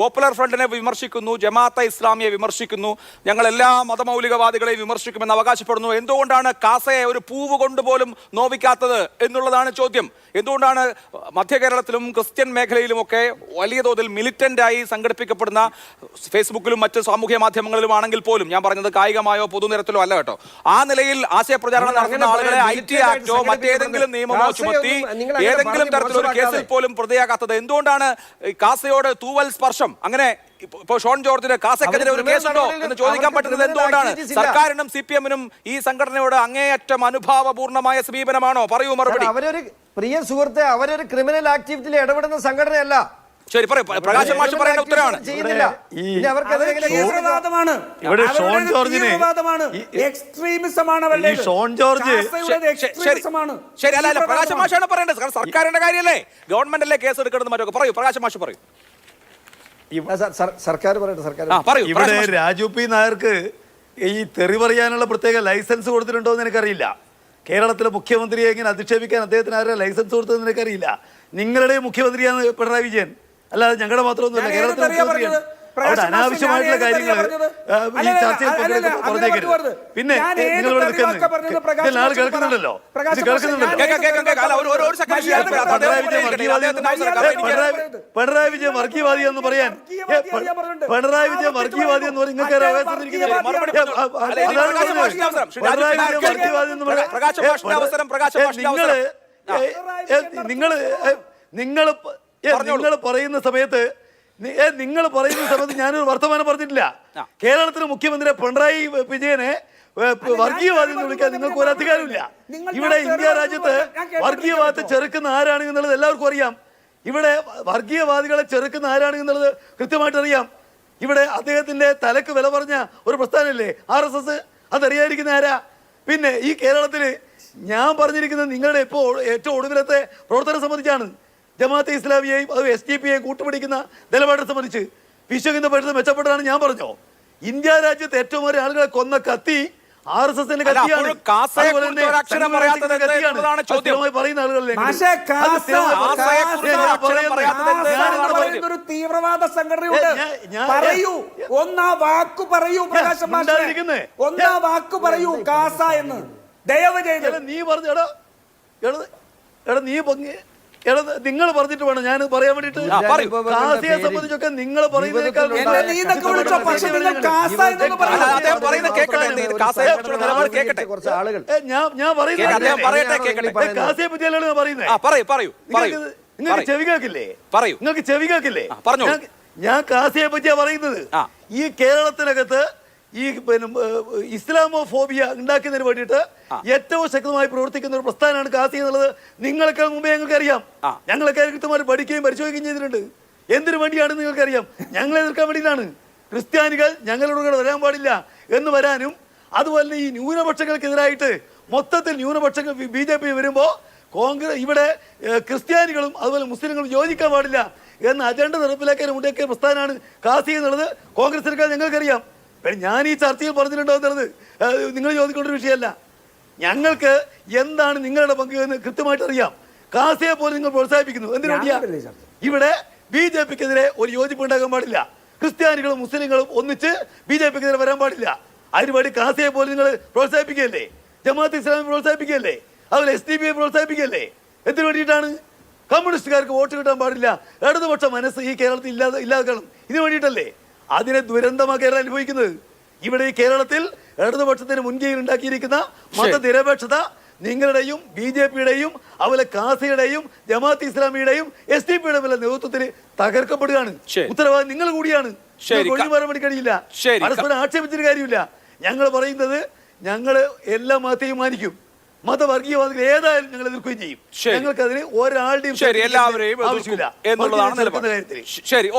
Popular ഫ്രണ്ടിനെ വിമർശിക്കുന്നു ജമാഅത്തെ ഇസ്ലാമിയെ വിമർശിക്കുന്നു ഞങ്ങൾ എല്ലാ മതമൗലികവാദികളെയും വിമർശിക്കുമെന്ന് അവകാശപ്പെടുന്നു. എന്തുകൊണ്ടാണ് കാസയെ ഒരു പൂവ് കൊണ്ടുപോലും നോവിക്കാത്തത് എന്നുള്ളതാണ് ചോദ്യം. എന്തുകൊണ്ടാണ് മധ്യ കേരളത്തിലും ക്രിസ്ത്യൻ മേഖലയിലുമൊക്കെ വലിയ തോതിൽ മിലിറ്റന്റായി സംഘടിപ്പിക്കപ്പെടുന്ന ഫേസ്ബുക്കിലും മറ്റ് സാമൂഹ്യ മാധ്യമങ്ങളിലും ആണെങ്കിൽ പോലും ഞാൻ പറഞ്ഞത് കായികമായോ പൊതുനിരത്തിലോ അല്ല കേട്ടോ ആ നിലയിൽ ആശയപ്രചാരണം നടത്തുന്ന ആളുകളെ ഐ ടി ആക്ടോ മറ്റേതെങ്കിലും നിയമമോ ചുമത്തി ഏതെങ്കിലും തരത്തിലൊരു കേസിൽ പോലും പ്രതിയാകാത്തത്. എന്തുകൊണ്ടാണ് കാസയോട് തൂവൽ സ്പർശം? അങ്ങനെ ഇപ്പൊ ഇപ്പൊ ഷോൺ ജോർജിന് കാസക്കെതിരെ ഒരു കേസുണ്ടോ? എന്ന് ചോദിക്കാൻ പറ്റുന്നത് എന്തുകൊണ്ടാണ്. സർക്കാരിനും സി പി എമ്മിനും ഈ സംഘടനയോട് അങ്ങേയറ്റം അനുഭാവപൂർണമായ സമീപനമാണോ? പറയൂ മറുപടി. അവരൊരു പ്രിയ സുഹൃത്തെ അവരൊരു ക്രിമിനൽ ആക്ടിവിറ്റിയിൽ ഇടപെടുന്ന സംഘടനയല്ല. ശരി പറയൂ. പ്രകാശം മാഷ് പറയുന്ന ഉത്തരവാണ്. ഇവിടെ ഷോൺ ജോർജിന് എക്സ്ട്രീമിസമാണ്. ഷോൺ ജോർജ് ശരി, ശരി. അല്ല അല്ല പ്രകാശം തീവ്രവാദമാണ്. മാഷാണ് പറയേണ്ടത് കാരണം സർക്കാരിന്റെ കാര്യല്ലേ ഗവൺമെന്റ് അല്ലേ കേസ് എടുക്കണമെന്ന് മറ്റൊക്കെ പറയൂ. പ്രകാശം മാഷ് പറയൂ. സർക്കാർ പറയട്ടെ സർക്കാർ ഇവിടെ രാജു പി നായർക്ക് ഈ തെറി പറയാനുള്ള പ്രത്യേക ലൈസൻസ് കൊടുത്തിട്ടുണ്ടോ എന്ന് എനിക്കറിയില്ല. കേരളത്തിലെ മുഖ്യമന്ത്രിയെ എങ്ങനെ അധിക്ഷേപിക്കാൻ അദ്ദേഹത്തിന് ആരെ ലൈസൻസ് കൊടുത്തതെന്ന് എനിക്കറിയില്ല. നിങ്ങളുടെ മുഖ്യമന്ത്രിയാണ് പിണറായി വിജയൻ. അല്ലാതെ ഞങ്ങളുടെ മാത്രമൊന്നുമല്ല കേരളത്തിലെ മുഖ്യമന്ത്രിയാണ്? അവിടെ അനാവശ്യമായിട്ടുള്ള കാര്യങ്ങൾ ഈ ചർച്ചയിൽ പറഞ്ഞേക്കരുത് പിന്നെ നിങ്ങൾ ഇവിടെ നിൽക്കുന്നത് ആൾ കേൾക്കുന്നുണ്ടല്ലോ. പിണറായി വിജയൻ വർഗീയവാദി എന്ന് പറയാൻ. പിണറായി വിജയൻ വർഗീയവാദി എന്ന് പറഞ്ഞാൽ നിങ്ങൾക്ക് പിണറായി വിജയൻ വർഗീയവാദി എന്ന് പറയാൻ നിങ്ങൾ നിങ്ങൾ അവസരം. നിങ്ങൾ നിങ്ങൾ നിങ്ങൾ പറയുന്ന സമയത്ത് നിങ്ങൾ പറയുന്ന സമയത്ത് ഞാനൊരു വർത്തമാനം പറഞ്ഞിട്ടില്ല. കേരളത്തിലെ മുഖ്യമന്ത്രി പിണറായി വിജയനെ വർഗീയവാദി എന്ന് വിളിക്കാൻ നിങ്ങൾക്ക് ഒരു അധികാരമില്ല. ഇവിടെ ഇന്ത്യ രാജ്യത്ത് വർഗീയവാദത്തെ ചെറുക്കുന്ന ആരാണ് എന്നുള്ളത് എല്ലാവർക്കും അറിയാം. ഇവിടെ വർഗീയവാദികളെ ചെറുക്കുന്ന ആരാണ് എന്നുള്ളത് കൃത്യമായിട്ട് അറിയാം. ഇവിടെ അദ്ദേഹത്തിന്റെ തലക്ക് വില പറഞ്ഞ ഒരു പ്രസ്ഥാനമില്ലേ? R S S? അതറിയാതിരിക്കുന്ന ആരാ? പിന്നെ ഈ കേരളത്തിൽ ഞാൻ പറഞ്ഞിരിക്കുന്നത് നിങ്ങളുടെ ഇപ്പോൾ ഏറ്റവും ഒടുവിലത്തെ പ്രവർത്തനം സംബന്ധിച്ചാണ്. ജമാഅത്തെ ഇസ്ലാമിയെയും അത് എസ് ഡി പിയെയും കൂട്ടുപിടിക്കുന്ന നിലപാടിനെ സംബന്ധിച്ച് വിശ്വഹിന്ദു പരിഷത്ത് മെച്ചപ്പെട്ടതാണ് ഞാൻ പറഞ്ഞോ? ഇന്ത്യ രാജ്യത്ത് ഏറ്റവും വലിയ ആളുകളെ കൊന്ന കത്തി ആർ എസ് എസിന്റെ കത്തിയാണ്. പറയുന്ന ആളുകളിലേക്ക്. ഒരു തീവ്രവാദ സംഘടനയുണ്ട്. പറയൂ. ഒന്നാ വാക്ക് പറയൂ പ്രകാശം ഒന്നാ വാക്ക് പറയൂ കാസ എന്ന്. ദയവ് ചെയ്ത്. നീ പറഞ്ഞു എടാ എടാ എടാ നീ പങ്ക് എടാ നിങ്ങൾ പറഞ്ഞിട്ട് വേണം. ഞാൻ പറയാൻ വേണ്ടിട്ട്. കാസിയെ സംബന്ധിച്ചൊക്കെ നിങ്ങൾ അല്ല, പറയുന്നത് കാസയെ ഞാൻ ഞാൻ പറ്റിയല്ലേ ഞാൻ പറയുന്നത് ആ പറയൂ പറയൂ പറയൂ നിങ്ങൾക്ക് ചെവി കേക്കില്ലേ പറയൂ. നിങ്ങൾക്ക് ചെവി കേക്കില്ലേ പറഞ്ഞു ഞാൻ- ഞാൻ കാസിയെ പറ്റിയാ പറയുന്നത്. ഈ കേരളത്തിനകത്ത് ഈ പിന്നെ ഇസ്ലാമോ ഫോബിയ ഉണ്ടാക്കുന്നതിന് വേണ്ടിയിട്ട് ഏറ്റവും ശക്തമായി പ്രവർത്തിക്കുന്ന ഒരു പ്രസ്ഥാനമാണ് കാസി എന്നുള്ളത് നിങ്ങൾക്ക് മുമ്പേ ഞങ്ങൾക്ക് അറിയാം. ഞങ്ങളൊക്കെ കൃത്യമായി പഠിക്കുകയും പരിശോധിക്കുകയും ചെയ്തിട്ടുണ്ട്. എന്തിനു വേണ്ടിയാണ് നിങ്ങൾക്ക് അറിയാം ഞങ്ങളെ എതിർക്കാൻ വേണ്ടിയിട്ടാണ്. ക്രിസ്ത്യാനികൾ ഞങ്ങളുടെ കൂടെ വരാൻ പാടില്ല എന്ന് വരാനും അതുപോലെ ഈ ന്യൂനപക്ഷങ്ങൾക്കെതിരായിട്ട് മൊത്തത്തിൽ ന്യൂനപക്ഷങ്ങൾ ബി ജെ പി വരുമ്പോൾ കോൺഗ്രസ് ഇവിടെ ക്രിസ്ത്യാനികളും അതുപോലെ മുസ്ലിങ്ങളും യോജിക്കാൻ പാടില്ല എന്ന അജണ്ട നടപ്പിലാക്കാൻ ഉണ്ടാക്കിയ പ്രസ്ഥാനമാണ് കാസി എന്നുള്ളത്. കോൺഗ്രസിനേക്കാൾ ഞങ്ങൾക്കറിയാം. ഞാൻ ഈ ചർച്ചയിൽ പറഞ്ഞിട്ടുണ്ടോ എന്നുള്ളത്? നിങ്ങൾ ചോദിക്കേണ്ട ഒരു വിഷയമല്ല. ഞങ്ങൾക്ക് എന്താണ് നിങ്ങളുടെ പങ്ക് എന്ന് കൃത്യമായിട്ട് അറിയാം. കാസിയെ പോലും നിങ്ങൾ പ്രോത്സാഹിപ്പിക്കുന്നു. എന്തിനു വേണ്ടിയാ ഇവിടെ ബി ജെ പിക്കെതിരെ ഒരു യോജിപ്പ് ഉണ്ടാകാൻ പാടില്ല. ക്രിസ്ത്യാനികളും മുസ്ലിങ്ങളും ഒന്നിച്ച് ബി ജെ പിക്കെതിരെ വരാൻ പാടില്ല. അതിനുവേണ്ടി കാസിയെ പോലും നിങ്ങൾ പ്രോത്സാഹിപ്പിക്കുകയല്ലേ? ജമാഅത്ത് ഇസ്ലാമി പ്രോത്സാഹിപ്പിക്കുകയല്ലേ? അതുപോലെ എസ് ഡി പി പ്രോത്സാഹിപ്പിക്കുകയല്ലേ? എന്തിനു വേണ്ടിയിട്ടാണ്? കമ്മ്യൂണിസ്റ്റുകാർക്ക് വോട്ട് കിട്ടാൻ പാടില്ല. ഇടതുപക്ഷ മനസ്സ് ഈ കേരളത്തിൽ ഇല്ലാതെ ഇല്ലാതെ കാണും. ഇതിനു വേണ്ടിയിട്ടല്ലേ? അതിനെ ദുരന്തമാണ് കേരളം അനുഭവിക്കുന്നത്? ഇവിടെ ഈ കേരളത്തിൽ ഇടതുപക്ഷത്തിന് മുൻകൈയിൽ ഉണ്ടാക്കിയിരിക്കുന്ന മതനിരപേക്ഷത നിങ്ങളുടെയും ബി ജെ പിയുടെയും അതുപോലെ കാസിയുടെയും ജമാഅത്ത് ഇസ്ലാമിയുടെയും എസ് ഡി പിയുടെ നേതൃത്വത്തിൽ തകർക്കപ്പെടുകയാണ്. ഉത്തരവാദിത്വം നിങ്ങൾ കൂടിയാണ്. മറുപടി കഴിയില്ല പരസ്പരം ആക്ഷേപിച്ചിട്ട് കാര്യമില്ല. ഞങ്ങൾ പറയുന്നത് ഞങ്ങൾ എല്ലാ മതത്തെയും മാനിക്കും മതവർഗീയവാദികൾ ഏതായാലും ഞങ്ങൾ എതിർക്കുകയും ചെയ്യും. ഞങ്ങൾക്കതിന് ഒരാളുടെയും ശരി. എല്ലാവരെയും ആവശ്യമില്ല. എന്നുള്ളതാണ് ശരി.